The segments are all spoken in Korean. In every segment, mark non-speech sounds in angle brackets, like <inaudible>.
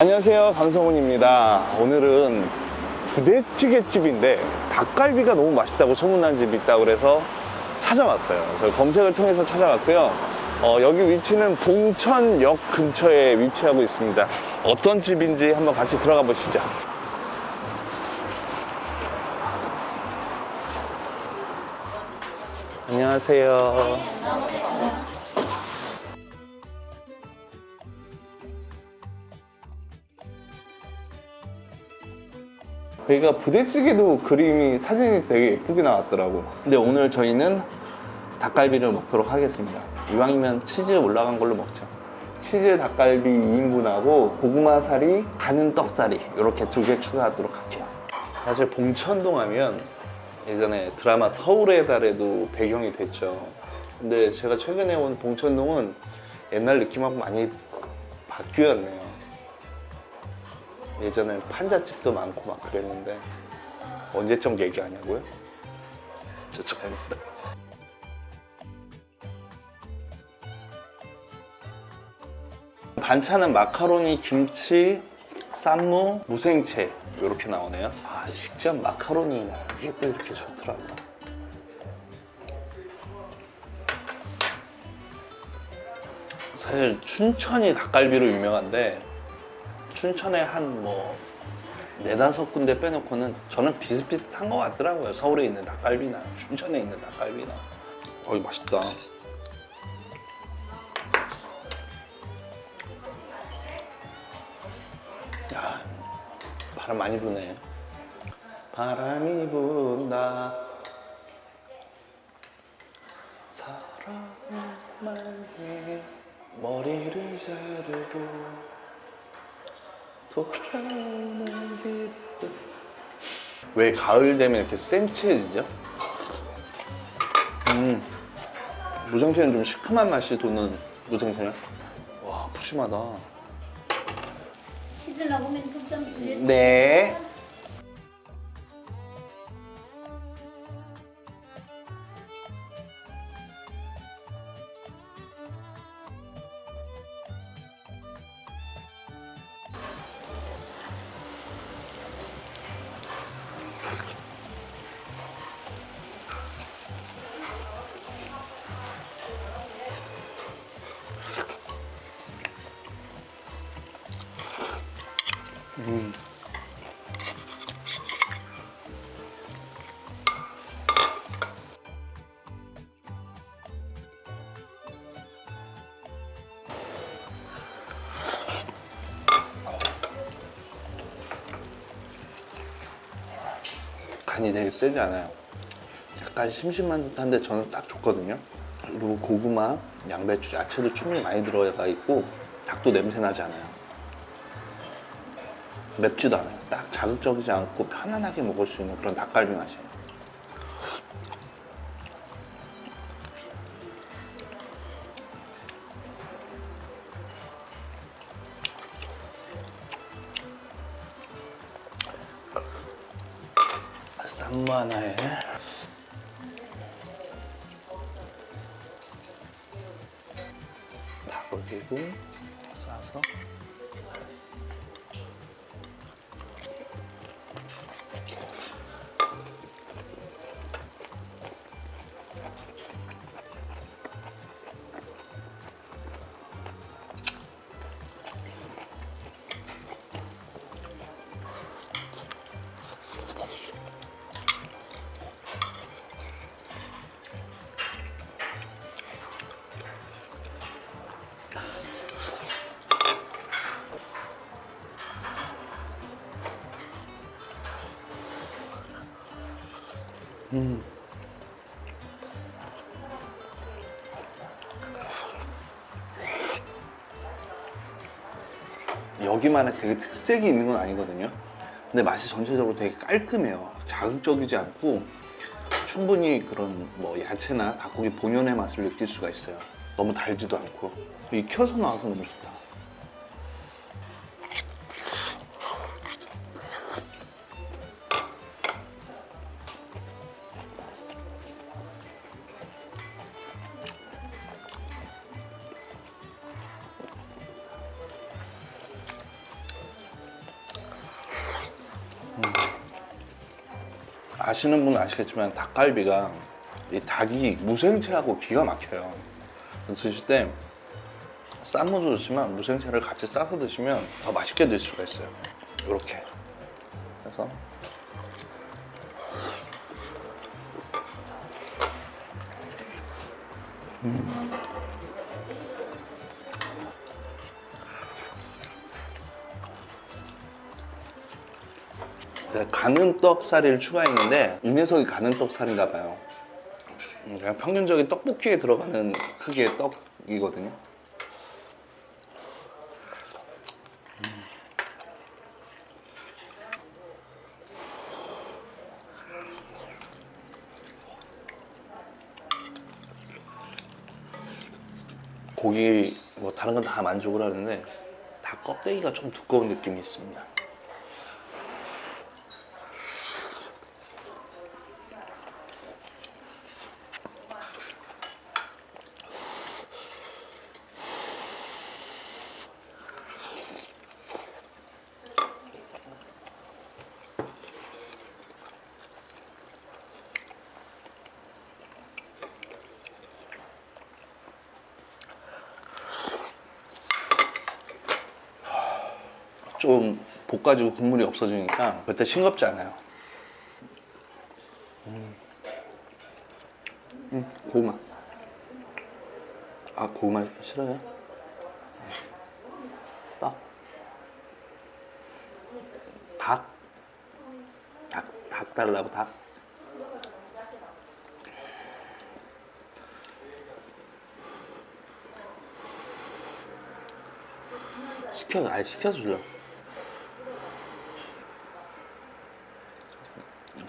안녕하세요 강성훈입니다. 오늘은 부대찌개집인데 닭갈비가 너무 맛있다고 소문난 집이 있다고 그래서 찾아왔어요. 저희 검색을 통해서 찾아왔고요. 어, 여기 위치는 봉천역 근처에 위치하고 있습니다. 어떤 집인지 한번 같이 들어가 보시죠. 안녕하세요 여기가 부대찌개도 그림이 사진이 되게 예쁘게 나왔더라고. 근데 오늘 저희는 닭갈비를 먹도록 하겠습니다. 이왕이면 치즈 올라간 걸로 먹죠. 치즈 닭갈비 2인분하고 고구마살이 가는 떡살이 이렇게 두 개 추가하도록 할게요. 사실 봉천동 하면 예전에 드라마 서울의 달에도 배경이 됐죠. 근데 제가 최근에 온 봉천동은 옛날 느낌하고 많이 바뀌었네요. 예전엔 판잣집도 많고 막 그랬는데 언제적 얘기하냐고요? <laughs> 죄송합니다. 반찬은 마카로니, 김치, 쌈무, 무생채 이렇게 나오네요. 아 식전 마카로니나 이게 또 이렇게 좋더라고. 사실 춘천이 닭갈비로 유명한데 춘천에 한뭐 네다섯 군데 빼놓고는 저는 비슷비슷한 것 같더라고요. 서울에 있는 닭갈비나 춘천에 있는 닭갈비나. 어이 맛있다. 야 바람 많이 부네. 바람이 분다. 사랑만 해 머리를 자르고 돌아오는 길. 왜 가을 되면 이렇게 센치해지죠? 음, 무생채는 좀 시큼한 맛이 도는 무생채냐? 와, 푸짐하다. 치즈 넣으면 득점 주세요. 네. 간이 되게 세지 않아요. 약간 심심한 듯한데 저는 딱 좋거든요. 그리고 고구마, 양배추, 야채도 충분히 많이 들어가 있고 닭도 냄새 나지 않아요. 맵지도 않아요. 딱 자극적이지 않고 편안하게 먹을 수 있는 그런 닭갈비 맛이에요. 쌈무 하나에 닭을 개고 싸서 여기만의 되게 특색이 있는 건 아니거든요. 근데 맛이 전체적으로 되게 깔끔해요. 자극적이지 않고 충분히 그런 뭐 야채나 닭고기 본연의 맛을 느낄 수가 있어요. 너무 달지도 않고 익혀서 나와서 너무 좋다. 아시는 분은 아시겠지만 닭갈비가 이 닭이 무생채하고 기가 막혀요. 드실 때 쌈무도 좋지만 무생채를 같이 싸서 드시면 더 맛있게 드실 수가 있어요. 이렇게. 그래서 네, 가는 떡살이를 추가했는데 이 녀석이 가는 떡살인가 봐요. 음, 그냥 평균적인 떡볶이에 들어가는 크기의 떡이거든요. 음. 고기 뭐 다른 건 다 만족을 하는데 닭 껍데기가 좀 두꺼운 느낌이 있습니다. 좀 볶아지고 국물이 없어지니까 그때 싱겁지 않아요. 음, 음 고구마. 아 고구마 싫어요? 떡. 닭. 닭, 닭 달라고 닭. 시켜, 아예 시켜서 줄려.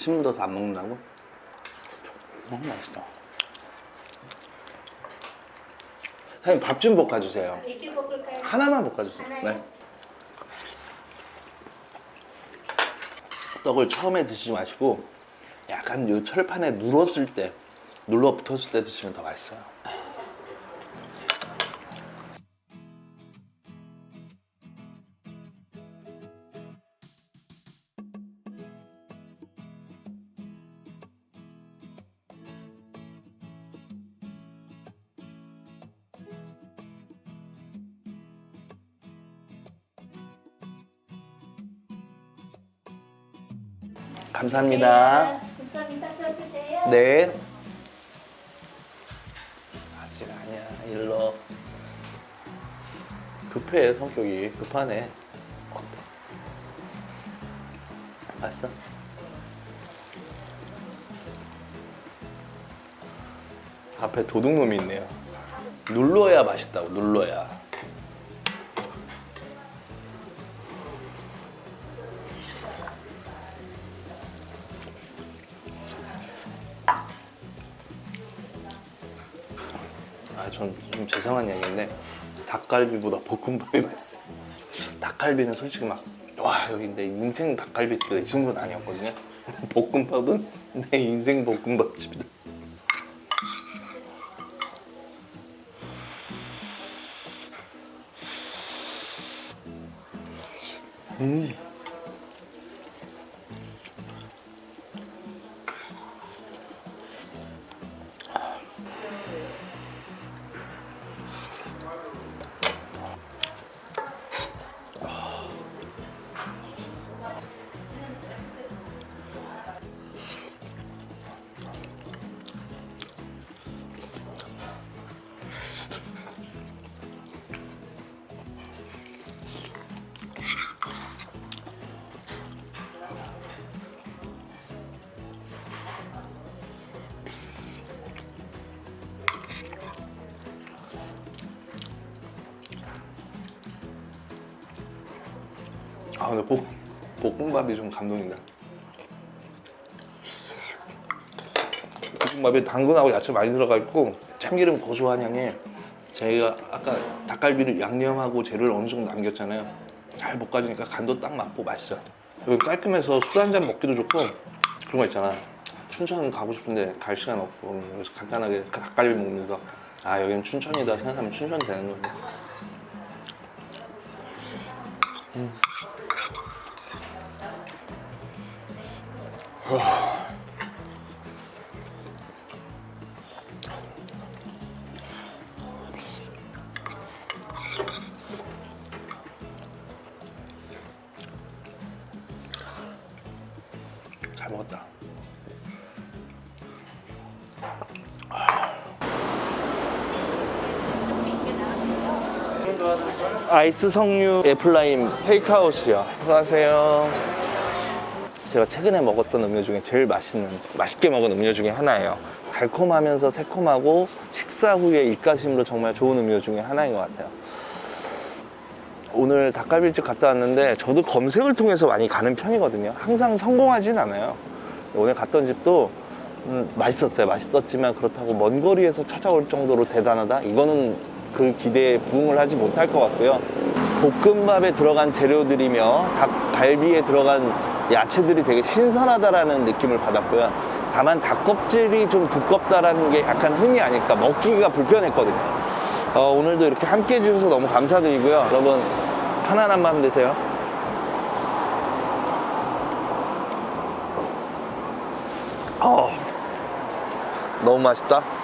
심은 안 먹는다고? 너무 맛있다. 사장님 밥 좀 볶아주세요. 이렇게 볶을까요? 하나만 볶아주세요. 하나요? 네. 떡을 처음에 드시지 마시고 약간 요 철판에 눌었을 때 눌러 붙었을 때 드시면 더 맛있어요. 감사합니다. 네. 아직 아니야. 일러. 급해 성격이 급하네. 봤어? 앞에 도둑놈이 있네요. 눌러야 맛있다고 눌러야. 전 좀 죄송한 얘기인데 닭갈비보다 볶음밥이 맛있어요. 닭갈비는 솔직히 막 와 여기 내 인생 닭갈비집이다 이 정도는 아니었거든요. 볶음밥은 내 인생 볶음밥집이다. 음. 근데 볶, 볶음밥이 좀 감동이다. 볶음밥에 당근하고 야채 많이 들어가 있고 참기름 고소한 향에 저희가 아까 닭갈비를 양념하고 재료를 어느 정도 남겼잖아요. 잘 볶아지니까 간도 딱 맞고 맛있어요. 여기 깔끔해서 술 한 잔 먹기도 좋고 그런 거 있잖아. 춘천 가고 싶은데 갈 시간 없고 그래서 간단하게 닭갈비 먹으면서 아 여기는 춘천이다 생각하면 춘천 되는 거예요. 잘 먹었다. 아이스 석류 애플라임 테이크아웃이요. 안녕하세요. 제가 최근에 먹었던 음료 중에 제일 맛있는, 맛있게 먹은 음료 중에 하나예요. 달콤하면서 새콤하고 식사 후에 입가심으로 정말 좋은 음료 중에 하나인 것 같아요. 오늘 닭갈비집 갔다 왔는데 저도 검색을 통해서 많이 가는 편이거든요. 항상 성공하진 않아요. 오늘 갔던 집도 음, 맛있었어요. 맛있었지만 그렇다고 먼 거리에서 찾아올 정도로 대단하다? 이거는 그 기대에 부응을 하지 못할 것 같고요. 볶음밥에 들어간 재료들이며 닭갈비에 들어간 야채들이 되게 신선하다라는 느낌을 받았고요. 다만 닭껍질이 좀 두껍다라는 게 약간 흠이 아닐까. 먹기가 불편했거든요. 어, 오늘도 이렇게 함께 해주셔서 너무 감사드리고요. 여러분, 편안한 밤 되세요. 어, 너무 맛있다.